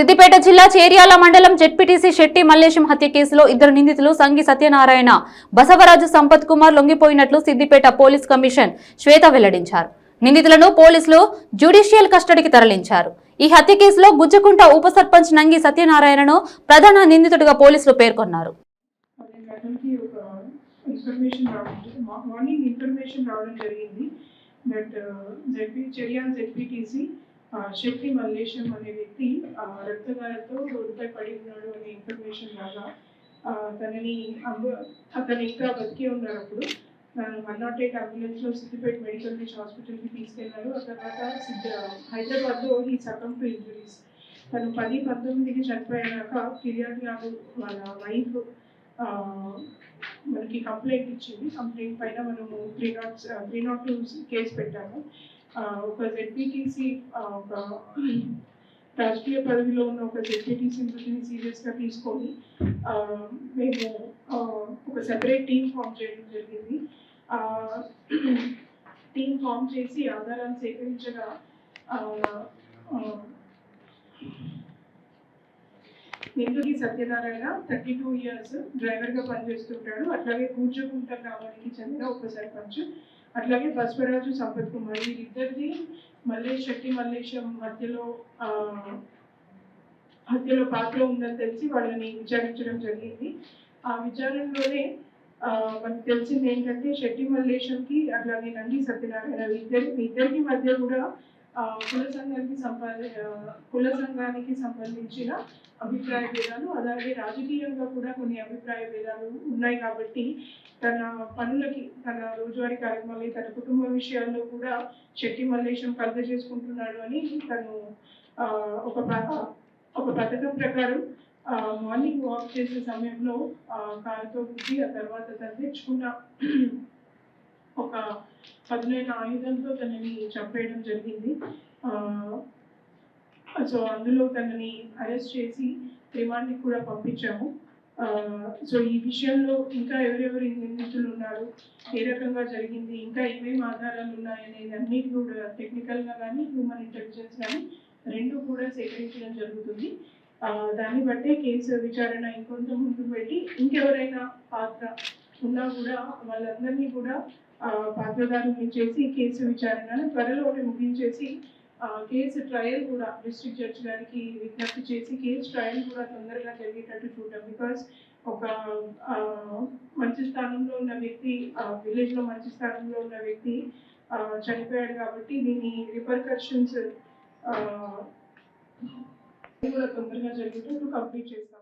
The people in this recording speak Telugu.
సిద్దిపేట జిల్లా చేర్యాల మండలం జెడ్పీటీసీ శెట్టి మల్లేశం హత్య కేసులో ఇద్దరు నిందితులు సంగి సత్యనారాయణ బసవరాజు సంపత్ కుమార్ లొంగిపోయినట్లు సిద్దిపేట పోలీస్ కమిషన్ శ్వేత వెల్లడించారు. నిందితులను పోలీసులు జ్యుడిషియల్ కస్టడీకి తరలించారు. ఈ హత్య కేసులో గుజ్జకుంట ఉప సర్పంచ్ నంగి సత్యనారాయణను ప్రధాన నిందితుడిగా పోలీసులు పేర్కొన్నారు. ఇన్ఫర్మేషన్ రావడం మార్నింగ్ ఇన్ఫర్మేషన్ రావడం జరిగింది. దట్ జెడ్పీ చెరియాన్ జెడ్పీటీసీ శక్తి మల్లేశం అనే వ్యక్తి ఆ, రోడ్డుపై పడి ఉన్నాడు అనే ఇన్ఫర్మేషన్ రాగా తనని అంబు అతను ఇంకా బతికే ఉన్నారు అప్పుడు వన్ నాట్ ఎయిట్ అంబులెన్స్లో సిద్దిపేట మెడికల్ రీచ్ హాస్పిటల్కి తీసుకెళ్ళారు. ఆ తర్వాత సిద్ధ హైదరాబాద్లో ఈ సకం టు ఇంజరీస్ తను పది పంతొమ్మిదికి చనిపోయాక ఫిర్యాదుదారు వాళ్ళ వైఫ్ మనకి కంప్లైంట్ ఇచ్చింది. కంప్లైంట్ పైన మనము three nought three nought two case పెట్టాము. ఒక జెడ్పీటీసీ ఒక రాజకీయ పదవిలో ఉన్న ఒక జెడ్పీటీసీ మృతిని సీరియస్గా తీసుకొని మేము ఒక సెపరేట్ టీం ఫామ్ చేయడం జరిగింది. టీం ఫామ్ చేసి ఆధారాలు సేకరించగా ఆ, నిందుకి సత్యనారాయణ థర్టీ టూ ఇయర్స్ డ్రైవర్గా పనిచేస్తుంటాడు. అట్లాగే కూర్చుకుంట గ్రామానికి చెందిన ఒక సర్పంచ్ అట్లాగే బస్వరాజు సంపత్ కుమార్ వీరిద్దరిది మల్లేష్ శెట్టి మల్లేశం మధ్యలో ఆ, హత్యలో పాత్ర ఉందని తెలిసి వాళ్ళని విచారించడం జరిగింది. ఆ విచారణలోనే ఆ, మనకు తెలిసింది ఏంటంటే శెట్టి మల్లేశంకి అట్లాగే నంది సత్యనారాయణ ఇద్దరి ఇద్దరికి మధ్య కూడా కుల సంఘానికి సంపాద కుల సంఘానికి సంబంధించిన అభిప్రాయ భేదాలు అలాగే రాజకీయంగా కూడా కొన్ని అభిప్రాయ భేదాలు ఉన్నాయి కాబట్టి తన పనులకి తన రోజువారీ కార్యక్రమాలు తన కుటుంబ విషయాల్లో కూడా శెట్టి మల్లేశం కలగ చేసుకుంటున్నాడు అని తను ఒక ఒక పథకం ప్రకారం మార్నింగ్ వాక్ చేసే సమయంలో కారుతో గుద్ది ఆ తర్వాత తను తెచ్చుకున్న ఒక పదునైన ఆయుధంతో తనని చంపేయడం జరిగింది. సో అందులో తనని అరెస్ట్ చేసి రిమాండ్కి కూడా పంపించాము. సో ఈ విషయంలో ఇంకా ఎవరెవరు నిందితులు ఉన్నారు? ఏ రకంగా జరిగింది? ఇంకా ఏమేమి ఆధారాలు ఉన్నాయనేది అన్నీ కూడా టెక్నికల్గా కానీ హ్యూమన్ ఇంటెలిజెన్స్ కానీ రెండు కూడా సేకరించడం జరుగుతుంది. దాన్ని బట్టే కేసు విచారణ ఇంకొంత ముందు పెట్టి ఇంకెవరైనా పాత్ర ఉన్నా కూడా వాళ్ళందరినీ కూడా ఆ, పాత్రదారుల్ని చేసి కేసు విచారణను త్వరలోనే ముగించేసి కేసు ట్రయల్ కూడా డిస్ట్రిక్ట్ జడ్జ్ గారికి విజ్ఞప్తి చేసి కేసు ట్రయల్ కూడా తొందరగా జరిగేటట్టు చూడడం బికాస్ ఒక మంచి స్థానంలో ఉన్న వ్యక్తి విలేజ్లో మంచి స్థానంలో ఉన్న వ్యక్తి చనిపోయాడు కాబట్టి దీని రిపర్కషన్స్ కూడా తొందరగా జరిగేటట్టు కంప్లీట్ చేస్తాం.